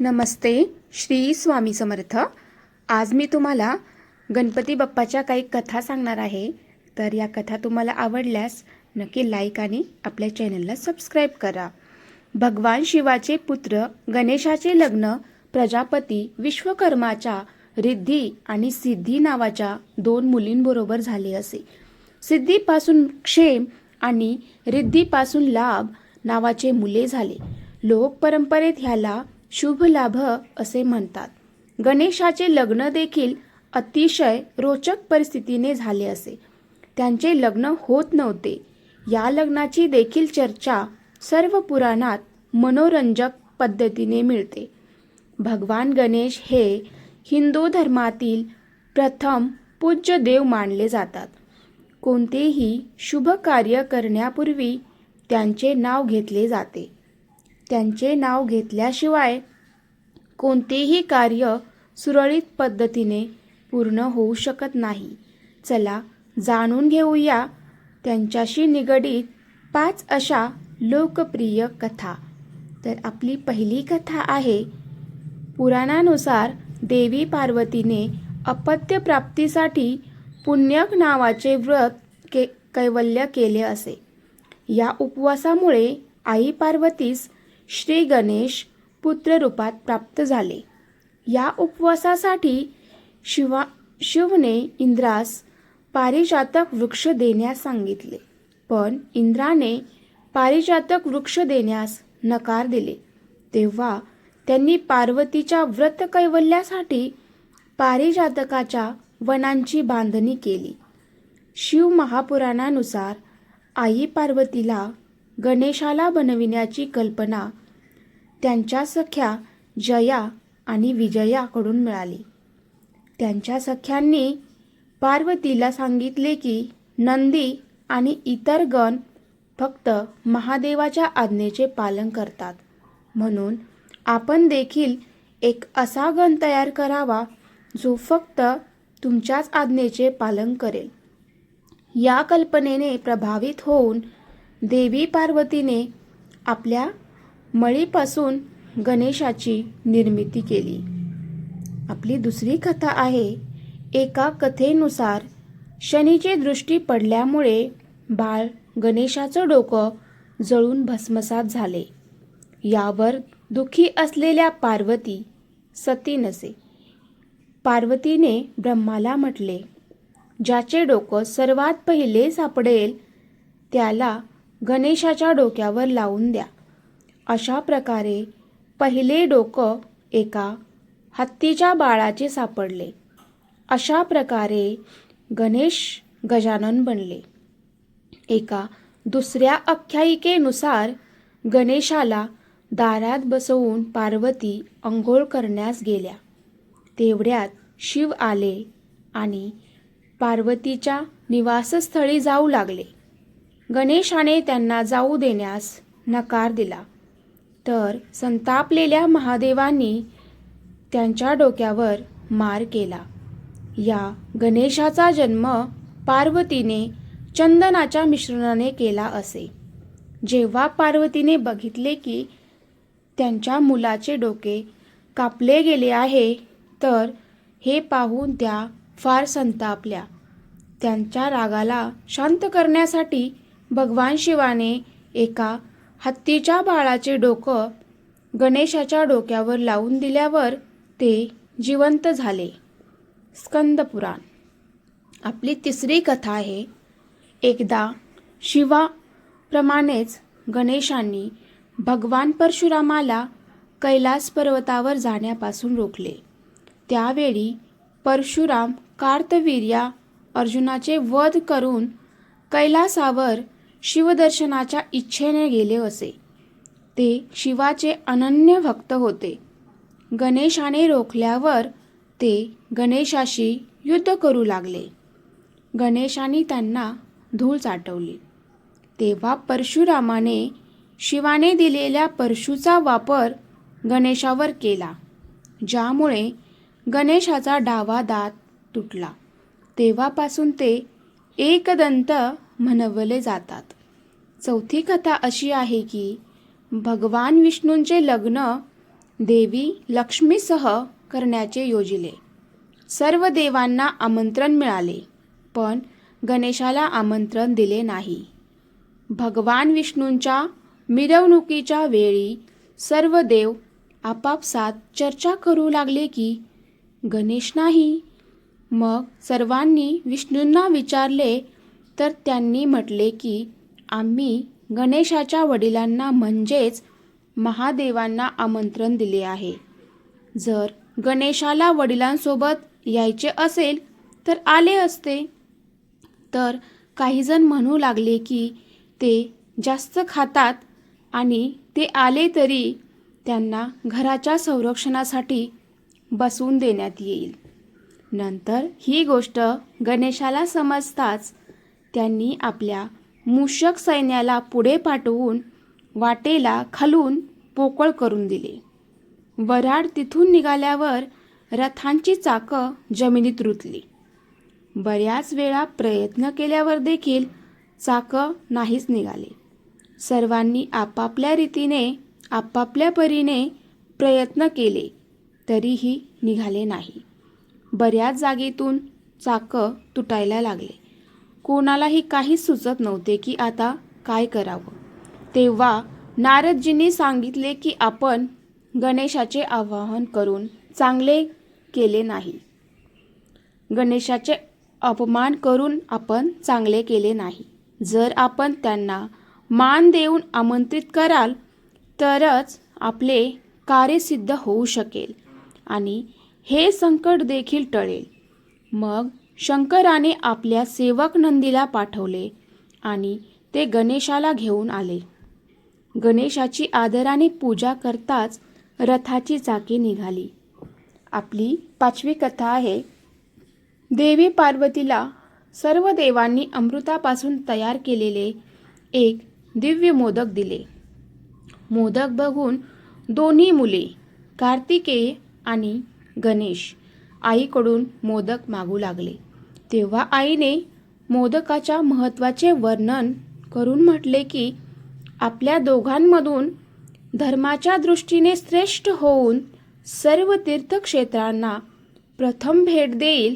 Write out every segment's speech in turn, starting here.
नमस्ते श्री स्वामी समर्थ. आज मी तुम्हाला गणपती बाप्पाच्या काही कथा सांगणार आहे. तर या कथा तुम्हाला आवडल्यास नक्की लाईक आणि आपल्या चॅनलला सबस्क्राईब करा. भगवान शिवाचे पुत्र गणेशाचे लग्न प्रजापती विश्वकर्माच्या रिद्धी आणि सिद्धी नावाच्या दोन मुलींबरोबर झाले असे. सिद्धीपासून क्षेम आणि रिद्धीपासून लाभ नावाचे मुले झाले. लोक परंपरेत ह्याला शुभ लाभ असे म्हणतात. गणेशाचे लग्न देखील अतिशय रोचक परिस्थितीने झाले असे. त्यांचे लग्न होत नव्हते. या लग्नाची देखील चर्चा सर्व पुराणात मनोरंजक पद्धतीने मिळते. भगवान गणेश हे हिंदू धर्मातील प्रथम पूज्य देव मानले जातात. कोणतेही शुभ कार्य करण्यापूर्वी त्यांचे नाव घेतले जाते. त्यांचे नाव घेतल्याशिवाय कोणतेही कार्य सुरळीत पद्धतीने पूर्ण होऊ शकत नाही. चला जाणून घेऊया त्यांच्याशी निगडीत पाच अशा लोकप्रिय कथा. तर आपली पहिली कथा आहे पुराणानुसार देवी पार्वतीने अपत्य प्राप्तीसाठी पुण्यक नावाचे व्रत के कैवल्य केले असे. या उपवासामुळे आई पार्वतीस श्री गणेश पुत्ररूपात प्राप्त झाले. या उपवासासाठी शिवा शिवने इंद्रास पारिजातक वृक्ष देण्यास सांगितले. पण इंद्राने पारिजातक वृक्ष देण्यास नकार दिले. तेव्हा त्यांनी पार्वतीच्या व्रत कैवल्यासाठी पारिजातकाच्या वनांची बांधणी केली. शिव महापुराणानुसार आई पार्वतीला गणेशाला बनविण्याची कल्पना. त्यांच्या सख्या जया आणि विजयाकडून मिळाली. त्यांच्या सख्यांनी पार्वतीला सांगितले की नंदी आणि इतर गण फक्त महादेवाच्या आज्ञेचे पालन करतात. म्हणून आपण देखील एक असा गण तयार करावा जो फक्त तुमच्याच आज्ञेचे पालन करेल. या कल्पनेने प्रभावित होऊन देवी पार्वतीने आपल्या मळीपासून गणेशाची निर्मिती केली. आपली दुसरी कथा आहे एका कथेनुसार शनीची दृष्टी पडल्यामुळे बाळ गणेशाचं डोकं जळून भस्मसात झाले. यावर दुःखी असलेल्या पार्वती सती नसे. पार्वतीने ब्रह्माला म्हटले ज्याचे डोकं सर्वात पहिले सापडेल त्याला गणेशाच्या डोक्यावर लावून द्या. अशा प्रकारे पहिले डोकं एका हत्तीच्या बाळाचे सापडले. अशा प्रकारे गणेश गजानन बनले. एका दुसऱ्या आख्यायिकेनुसार गणेशाला दारात बसवून पार्वती अंघोळ करण्यास गेल्या. तेवढ्यात शिव आले आणि पार्वतीच्या निवासस्थळी जाऊ लागले. गणेशाने त्यांना जाऊ देण्यास नकार दिला. तर संतापलेल्या महादेवांनी त्यांच्या डोक्यावर मार केला. या गणेशाचा जन्म पार्वतीने चंदनाच्या मिश्रणाने केला असे. जेव्हा पार्वतीने बघितले की त्यांच्या मुलाचे डोके कापले गेले आहे तर हे पाहून त्या फार संतापल्या. त्यांच्या रागाला शांत करण्यासाठी भगवान शिवाने एका हत्तीच्या बाळाचे डोकं गणेशाच्या डोक्यावर लावून दिल्यावर ते जिवंत झाले. स्कंदपुराण आपली तिसरी कथा आहे एकदा शिवाप्रमाणेच गणेशांनी भगवान परशुरामाला कैलास पर्वतावर जाण्यापासून रोखले. त्यावेळी परशुराम कार्तवीर्या अर्जुनाचे वध करून कैलासावर शिवदर्शनाच्या इच्छेने गेले असे. ते शिवाचे अनन्य भक्त होते. गणेशाने रोखल्यावर ते गणेशाशी युद्ध करू लागले. गणेशाने त्यांना धूळ चाटवली. तेव्हा परशुरामाने शिवाने दिलेल्या परशुचा वापर गणेशावर केला ज्यामुळे गणेशाचा डावा दात तुटला. तेव्हापासून ते एकदंत म्हणवले जातात. चौथी कथा अशी आहे की भगवान विष्णूंचे लग्न देवी लक्ष्मीसह करण्याचे योजिले. सर्व देवांना आमंत्रण मिळाले पण गणेशाला आमंत्रण दिले नाही. भगवान विष्णूंच्या मिरवणुकीच्या वेळी सर्व देव आपापसात चर्चा करू लागले की गणेश नाही. मग सर्वांनी विष्णूंना विचारले तर त्यांनी म्हटले की आम्ही गणेशाच्या वडिलांना म्हणजेच महादेवांना आमंत्रण दिले आहे. जर गणेशाला वडिलांसोबत यायचे असेल तर आले असते. तर काहीजण म्हणू लागले की ते जास्त खातात आणि ते आले तरी त्यांना घराच्या संरक्षणासाठी बसवून देण्यात येईल. नंतर ही गोष्ट गणेशाला समजताच त्यांनी आपल्या मूषक सैन्याला पुढे पाठवून वाटेला खालून पोकळ करून दिले. वराड तिथून निघाल्यावर रथांची चाकं जमिनीत रुतली. बऱ्याच वेळा प्रयत्न केल्यावर देखील चाकं नाहीच निघाले. सर्वांनी आपापल्या रीतीने आपापल्या परीने प्रयत्न केले तरीही निघाले नाही. बऱ्याच जागेतून चाकं तुटायला लागले. कोणालाही काहीच सुचत नव्हते की आता काय करावं. तेव्हा नारदजींनी सांगितले की आपण गणेशाचे आवाहन करून चांगले केले नाही. गणेशाचे अपमान करून आपण चांगले केले नाही. जर आपण त्यांना मान देऊन आमंत्रित कराल तरच आपले कार्य सिद्ध होऊ शकेल आणि हे संकट देखील टळेल. मग शंकराने आपल्या सेवक नंदीला पाठवले आणि ते गणेशाला घेऊन आले. गणेशाची आदराने पूजा करताच रथाची चाके निघाली. आपली पाचवी कथा आहे देवी पार्वतीला सर्व देवांनी अमृतापासून तयार केलेले एक दिव्य मोदक दिले. मोदक बघून दोन्ही मुले कार्तिकेय आणि गणेश आईकडून मोदक मागू लागले. तेव्हा आईने मोदकाच्या महत्त्वाचे वर्णन करून म्हटले की आपल्या दोघांमधून धर्माच्या दृष्टीने श्रेष्ठ होऊन सर्व तीर्थक्षेत्रांना प्रथम भेट देईल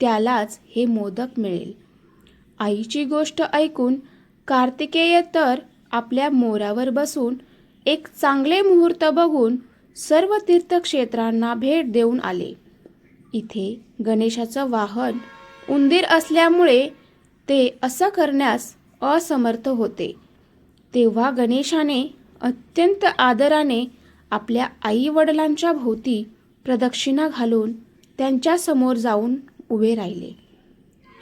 त्यालाच हे मोदक मिळेल. आईची गोष्ट ऐकून कार्तिकेय तर आपल्या मोरावर बसून एक चांगले मुहूर्त बघून सर्व तीर्थक्षेत्रांना भेट देऊन आले. इथे गणेशाचं वाहन उंदीर असल्यामुळे ते असं करण्यास असमर्थ होते. तेव्हा गणेशाने अत्यंत आदराने आपल्या आई वडिलांच्या भोवती प्रदक्षिणा घालून त्यांच्यासमोर जाऊन उभे राहिले.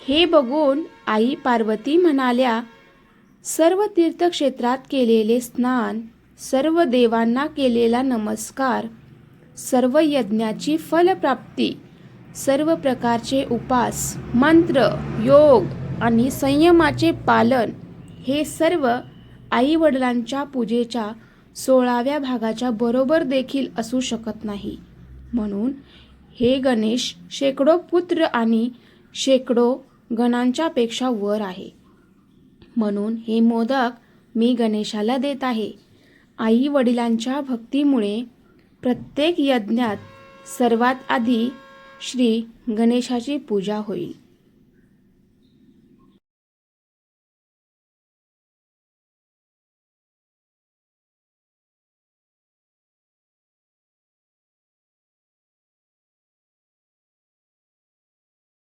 हे बघून आई पार्वती म्हणाल्या सर्व तीर्थक्षेत्रात केलेले स्नान सर्व देवांना केलेला नमस्कार सर्व यज्ञाची फलप्राप्ती सर्व प्रकारचे उपास मंत्र योग आणि संयमाचे पालन हे सर्व आई वडिलांच्या पूजेच्या सोळाव्या भागाच्या बरोबर देखील असू शकत नाही. म्हणून हे गणेश शेकडो पुत्र आणि शेकडो गणांच्यापेक्षा वर आहे. म्हणून हे मोदक मी गणेशाला देत आहे. आई वडिलांच्या भक्तीमुळे प्रत्येक यज्ञात सर्वात आधी श्री गणेशाची पूजा होईल.